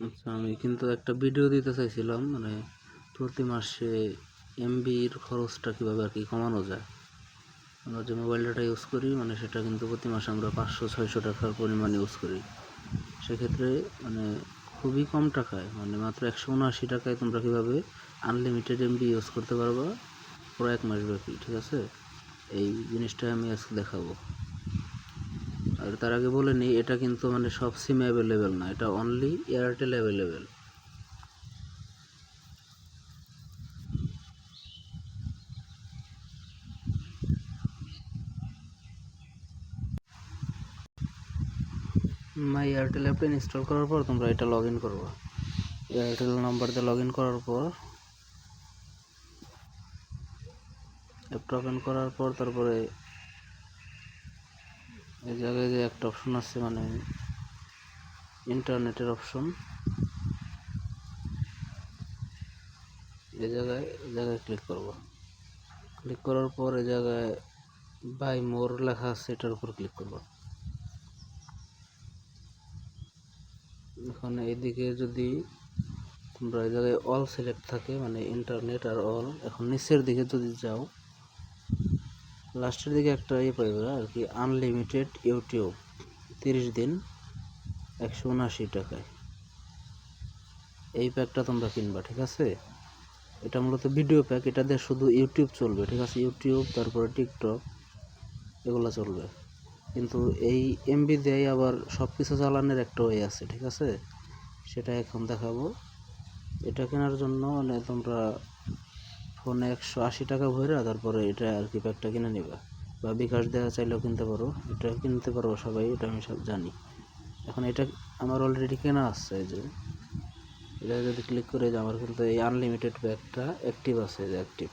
আচ্ছা আমি কিন্তু একটা ভিডিও দিতে চাইছিলাম মানে প্রতি মাসে এমবির খরচটা কীভাবে আর কি কমানো যায়? আমরা যে মোবাইল ডাটা ইউজ করি মানে সেটা কিন্তু প্রতি মাসে আমরা পাঁচশো, ছয়শো টাকার পরিমাণ ইউজ করি। সেক্ষেত্রে মানে খুবই কম টাকায় মানে মাত্র একশো উনআশি টাকায় তোমরা কীভাবে আনলিমিটেড এমবি ইউজ করতে পারবা? পুরো এক মাস ব্যাপী, ঠিক আছে? এই জিনিসটা আমি আজকে দেখাবো। আর তার আগে বলে নিই, এটা কিন্তু মানে সব সিমে অ্যাভেলেবেল না, এটা only Airtel available my Airtel অ্যাপটা ইনস্টল করার পর তোমরা এটা লগ ইন করবা। এয়ারটেল নাম্বার দিয়ে লগ ইন করার পর অ্যাপটা ওপেন করার পর তারপরে এই জায়গায় যে একটা অপশন আছে মানে ইন্টারনেটের অপশন এই জায়গায় জায়গায় ক্লিক করব। ক্লিক করার পর এই জায়গায় বাই মোর লেখা আছে, এটার উপর ক্লিক করব। এখন এইদিকে যদি তোমরা এই জায়গায় অল সিলেক্ট থাকে মানে ইন্টারনেট আর অল এখন নিচের দিকে যদি যাও লাস্টের দিকে একটা ইয়ে পাইবে আর কি আনলিমিটেড ইউটিউব তিরিশ দিন, একশো উনআশি টাকায়। এই প্যাকটা তোমরা কিনবা, ঠিক আছে? এটা মূলত ভিডিও প্যাক এটা দিয়ে শুধু ইউটিউব চলবে, ঠিক আছে? ইউটিউব তারপরে টিকটক এগুলো চলবে। কিন্তু এই এমবি দেয় আবার সব কিছু চালানোর একটা ওয়ে আছে, ঠিক আছে? সেটা এখন দেখাবো। এটা কেনার জন্য মানে তোমরা ফোনে একশো আশি টাকা ভরে তারপরে এটা আর কি প্যাকটা কিনে নিবা। বা বিকাশ দেওয়া চাইলেও কিনতে পারো, এটা কিনতে পারব সবাই, এটা আমি সব জানি। এখন এটা আমার অলরেডি কেনা আছে এই যে। এটা যদি ক্লিক করে আমার কিন্তু এই আনলিমিটেড প্যাকটা অ্যাক্টিভ আছে যে অ্যাক্টিভ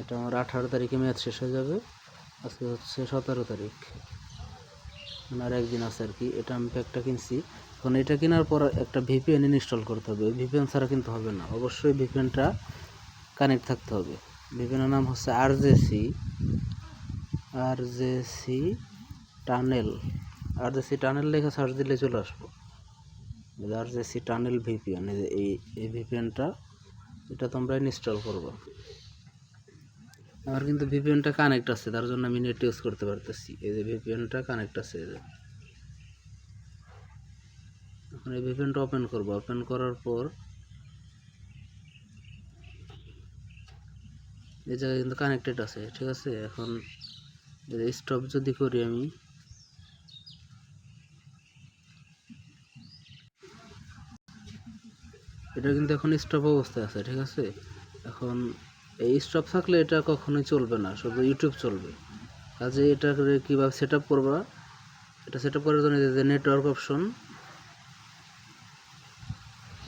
এটা আমার আঠারো তারিখে মেয়াদ শেষ হয়ে যাবে, আজকে হচ্ছে সতেরো তারিখ। মানে আর একদিন আছে আর কি, এটা আমি প্যাকটা কিনছি। এখন এটা কেনার পর একটা ভিপিএন ইনস্টল করতে হবে ভিপিএন ছাড়া কিন্তু হবে না। অবশ্যই ভিপিএনটা কানেক্ট থাকতে হবে। ভিপিএনের নাম হচ্ছে R J C R J C tunnel R J C tunnel লেখা সার্চ দিলে চলে আসব। আর জেসি টানেল ভিপিএন এই এই ভিপিএনটা এটা তোমরা ইনস্টল করব। আমার কিন্তু ভিপিএনটা কানেক্ট আছে, তার জন্য আমি নেট ইউজ করতে পারতেছি। এই যে ভিপিএনটা কানেক্ট আছে, এই যে। এখন এই ভিপিএনটা ওপেন করব। ওপেন করার পর এই জায়গায় কিন্তু কানেক্টেড আছে, ঠিক আছে? এখন স্টপ যদি করি আমি। এটা কিন্তু এখন স্টপ অবস্থায় আছে, ঠিক আছে? এখন এই স্টপ থাকলে এটা কখনোই চলবে না, শুধু ইউটিউব চলবে। কাজে এটা কীভাবে সেট আপ করবা? এটা সেট আপ করার জন্য যে নেটওয়ার্ক অপশন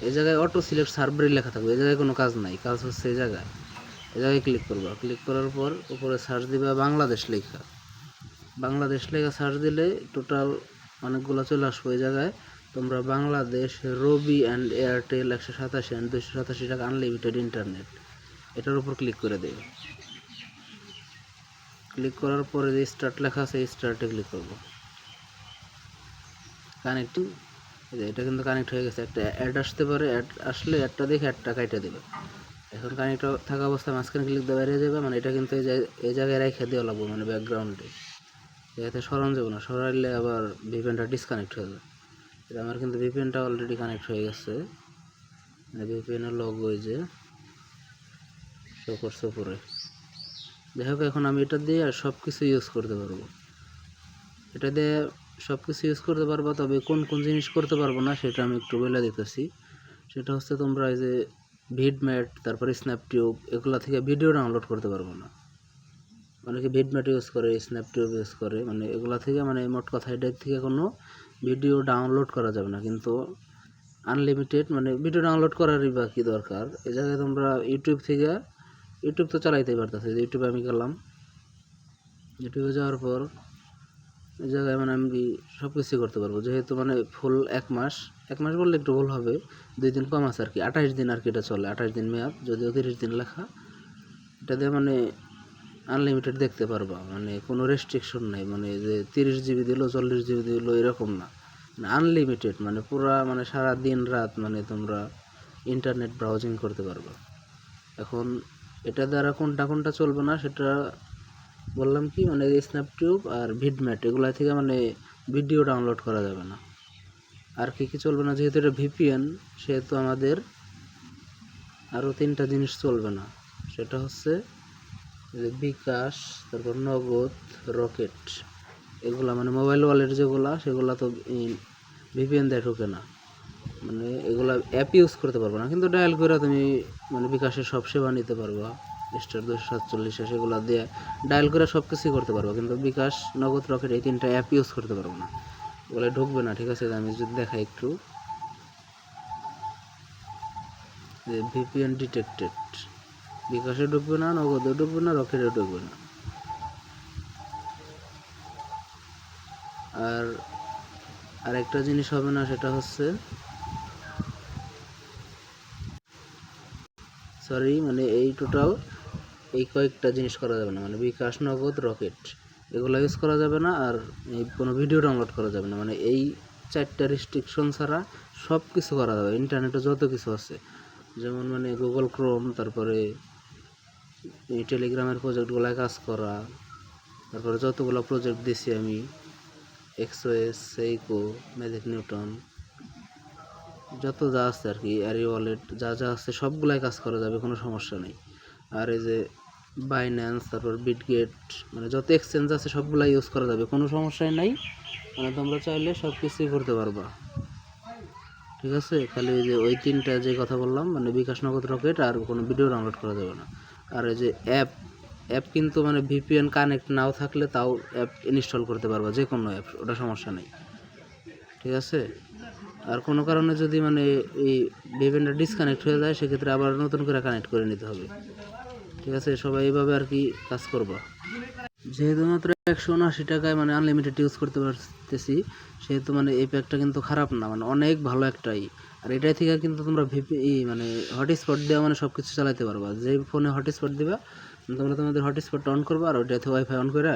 এই জায়গায় অটো সিলেক্ট সার্ভারই লেখা থাকবে, এই জায়গায় কোনো কাজ নাই, কাজ হচ্ছে এই জায়গায়। এই জায়গায় ক্লিক করবা। ক্লিক করার পর উপরে সার্চ দিবা বাংলাদেশ লেখা। বাংলাদেশ লেখা সার্চ দিলে টোটাল অনেকগুলো চলে আসব এই জায়গায়। তোমরা বাংলাদেশ, রবি অ্যান্ড এয়ারটেল একশো সাতাশি অ্যান্ড দুশো সাতাশি টাকা আনলিমিটেড ইন্টারনেট এটার উপর ক্লিক করে দেবে। ক্লিক করার পরে যে স্টার্ট লেখা আছে স্টার্টে ক্লিক করব। কানেক্টিং এটা কিন্তু কানেক্ট হয়ে গেছে। একটা অ্যাড আসতে পারে অ্যাড আসলে অ্যাডটা দেখে অ্যাডটা কাইটে দেবে। এখন কানেক্ট থাকা অবস্থায় মাঝখানে ক্লিক দিয়ে বেরিয়ে যাবে মানে এটা কিন্তু এই জায়- এই জায়গায় রেখে দেওয়া লাগবে মানে ব্যাকগ্রাউন্ডে যাতে সরান যাবে না, সরাইলে আবার ভিপিএনটা ডিসকানেক্ট হয়ে যাবে। এটা আমার কিন্তু ভিপিএনটা অলরেডি কানেক্ট হয়ে গেছে। মানে ভিপিএনের লগ ওই যে করছে উপরে। যাই হোক, এখন আমি এটা দিয়ে আর সব কিছু ইউজ করতে পারব। এটা দিয়ে সব কিছু ইউজ করতে পারব, তবে কোন কোন জিনিস করতে পারব না, সেটা আমি একটু বলে দিতেছি। সেটা হচ্ছে তোমরা এই যে ভিডম্যাট তারপরে স্ন্যাপটিউব এগুলো থেকে ভিডিও ডাউনলোড করতে পারব না। অনেকে ভিডম্যাট ইউজ করে স্ন্যাপটিউব ইউজ করে মানে এগুলো থেকে মানে মোট কথা, এটার থেকে কোনো ভিডিও ডাউনলোড করা যাবে না। কিন্তু আনলিমিটেড মানে ভিডিও ডাউনলোড করারই বা কী দরকার? এই জায়গায় তোমরা ইউটিউব থেকে ইউটিউব তো চালাইতেই পারতেছে। ইউটিউবে আমি গেলাম ইউটিউবে যাওয়ার পর এই জায়গায় মানে আমি সব কিছু করতে পারব? যেহেতু মানে ফুল এক মাস এক মাস বললে একটু ভুল হবে। দুই দিন কম আছে আর কি আঠাশ দিন আর কি এটা চলে, আঠাশ দিন মেয়াদ। যদিও তিরিশ দিন লেখা, এটা দিয়ে মানে আনলিমিটেড দেখতে পারবা। মানে কোনো রেস্ট্রিকশন নেই। মানে যে তিরিশ জিবি দিল, চল্লিশ জিবি দিল, এরকম না। মানে আনলিমিটেড মানে পুরা মানে সারা দিন রাত মানে তোমরা ইন্টারনেট ব্রাউজিং করতে পারবে। এখন এটা দ্বারা কোনটা কোনটা চলবে না, সেটা বললাম কি মানে স্ন্যাপটিউব আর ভিডম্যাট এগুলা থেকে মানে ভিডিও ডাউনলোড করা যাবে না। আর কি কি চলবে না, যেহেতু এটা ভিপিএন সেহেতু আমাদের আরও তিনটা জিনিস চলবে না। সেটা হচ্ছে বিকাশ, তারপর নগদ, রকেট, এগুলা মানে মোবাইল ওয়ালেট যেগুলা, সেগুলা তো ভিপিএন দিয়ে ঢোকে না। মানে এগুলা অ্যাপ ইউজ করতে পারব না, কিন্তু ডায়াল করে তুমি মানে বিকাশের সব সেবা নিতে পারবা। স্টার দুশো সাতচল্লিশে সেগুলো দিয়ে ডায়াল করে সব কিছুই করতে পারব। কিন্তু বিকাশ, নগদ, রকেট এই তিনটা অ্যাপ ইউজ করতে পারব না। ওগুলো ঢুকবে না, ঠিক আছে? আমি যদি দেখাই একটু। যে ভিপিএন ডিটেক্টেড বিকাশে ঢুকবে না, নগদে ঢুকবে না, রকেটে ঢুকবে না। আর আরেকটা জিনিস হবে না, সেটা হচ্ছে সরি মানে এই টোটাল এই কয়েকটা জিনিস করা যাবে না। মানে বিকাশ, নগদ, রকেট, এগুলো ইউজ করা যাবে না আর এই কোনো ভিডিও ডাউনলোড করা যাবে না। মানে এই চারটা রেস্ট্রিকশন ছাড়া সব কিছু করা যাবে। ইন্টারনেটে যত কিছু আছে, যেমন মানে গুগল ক্রোম তারপরে এই টেলিগ্রামের প্রজেক্টগুলো কাজ করা, তারপরে যতগুলো প্রজেক্ট দিছি আমি এক্সওএস সেইকো ম্যাজিক নিউটন যত যা আছে আর কি অ্যারি ওয়ালেট যা যা আছে, সবগুলাই কাজ করা যাবে, কোনো সমস্যা নেই। আর এই যে বাইন্যান্স তারপর বিটগেট মানে যত এক্সচেঞ্জ আছে সবগুলাই ইউজ করা যাবে। কোনো সমস্যাই নাই। মানে তোমরা চাইলে সব কিছুই করতে পারবা। ঠিক আছে? খালি ওই যে ওই তিনটা যে কথা বললাম মানে বিকাশ নগদ রকেট আর কোনো ভিডিও ডাউনলোড করা যাবে না। আর এই যে অ্যাপ অ্যাপ কিন্তু মানে ভিপিএন কানেক্ট নাও থাকলে তাও অ্যাপ ইনস্টল করতে পারবা, যে কোনো অ্যাপ ওটা সমস্যা নেই। ঠিক আছে? আর কোনো কারণে যদি মানে এই ভিপিএনটা ডিসকানেক্ট হয়ে যায়, সেক্ষেত্রে আবার নতুন করে কানেক্ট করে নিতে হবে। ঠিক আছে, সবাই এইভাবে আর কি কাজ করবা। যেহেতু মাত্র একশো উনআশি টাকায় মানে আনলিমিটেড ইউজ করতে পারতেছি, সেহেতু মানে এই প্যাকটা কিন্তু খারাপ না মানে অনেক ভালো একটাই। আর এটাই থেকে কিন্তু তোমরা ভিপি মানে হটস্পট দেওয়া মানে সব কিছু চালাতে পারবা। যে ফোনে হটস্পট দিবা, তোমরা তোমাদের হটস্পটটা অন করবা আর ওইটাতে ওয়াইফাই অন করে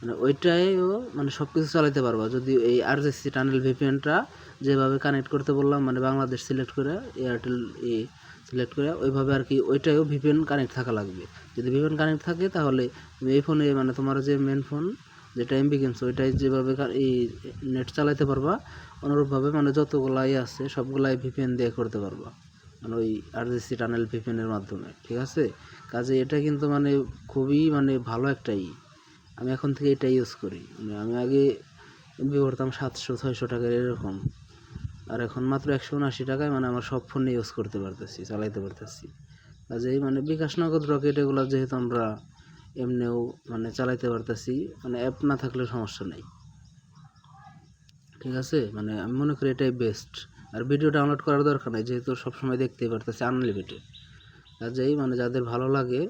মানে ওইটাইও মানে সব কিছু চালাতে পারবা। যদি এই আরজেসি টানেল ভিপিএনটা যেভাবে কানেক্ট করতে বললাম মানে বাংলাদেশ সিলেক্ট করে এয়ারটেল ই সিলেক্ট করে ওইভাবে আর কি ওইটাও ভিপিএন কানেক্ট থাকা লাগবে। যদি ভিপিএন কানেক্ট থাকে তাহলে এই ফোনে মানে তোমার যে মেন ফোন যেটা এমবি কিনছো ওইটাই যেভাবে এই নেট চালাতে পারবা, অনুরূপভাবে মানে যতগুলাই আছে সবগুলাই ভিপিএন দিয়ে করতে পারবা। মানে ওই আরজিসি টানেল ভিপিএনের মাধ্যমে, ঠিক আছে? কাজে এটা কিন্তু মানে খুবই মানে ভালো একটাই আমি এখন থেকে এটা ইউজ করি। মানে আমি আগে এমবি করতাম সাতশো, ছয়শো টাকার এরকম। আর এখন মাত্র একশো উনআশি টাকায় মানে আমার সব ফোনে ইউজ করতে পারতেছি, চালাইতে পারতেছি। কাজেই মানে বিকাশ নগদ রকেট এগুলো যেহেতু আমরা এমনিও মানে চালাইতে পারতেছি মানে অ্যাপ না থাকলে সমস্যা নেই। ঠিক আছে? মানে আমি মনে করি এটাই বেস্ট আর ভিডিও ডাউনলোড করার দরকার নেই, যেহেতু সবসময় দেখতেই পারতেছি আনলিমিটেড কাজেই মানে যাদের ভালো লাগে,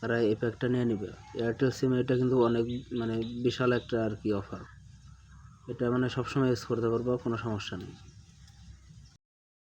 তারা এই প্যাকটা নিয়ে নেবে। এয়ারটেল সিম এটা কিন্তু অনেক মানে বিশাল একটা আর কি অফার এটা মানে সবসময় ইউজ করতে পারব, কোনো সমস্যা নেই।